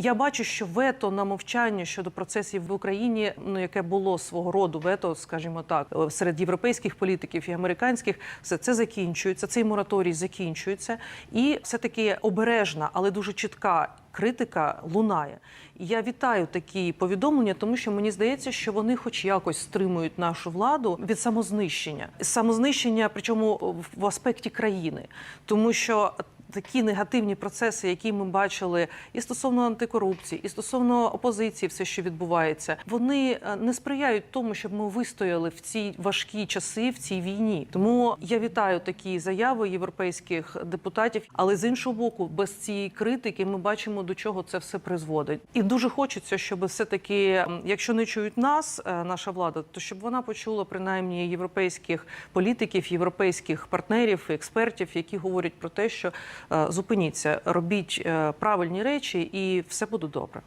Я бачу, що вето на мовчання щодо процесів в Україні, ну яке було свого роду вето, скажімо так, е, серед європейських політиків і американських, все це закінчується. Цей мораторій закінчується, і все таки обережна, але дуже чітка. Критика лунає, я вітаю такі повідомлення, тому що мені здається, що вони, хоч якось, стримують нашу владу від самознищення, самознищення, причому в аспекті країни, тому що такі негативні процеси, які ми бачили і стосовно антикорупції, і стосовно опозиції, все, що відбувається, вони е, не сприяють тому, щоб ми вистояли в ці важкі часи в цій війні. Тому я вітаю такі заяви європейських депутатів, але з іншого боку, без цієї критики ми бачимо до чого це все призводить. І дуже хочеться, щоб все таки, якщо не чують нас, е, наша влада, то щоб вона почула принаймні європейських політиків, європейських партнерів, експертів, які говорять про те, що зупиніться, робіть е, правильні речі, і все буде добре.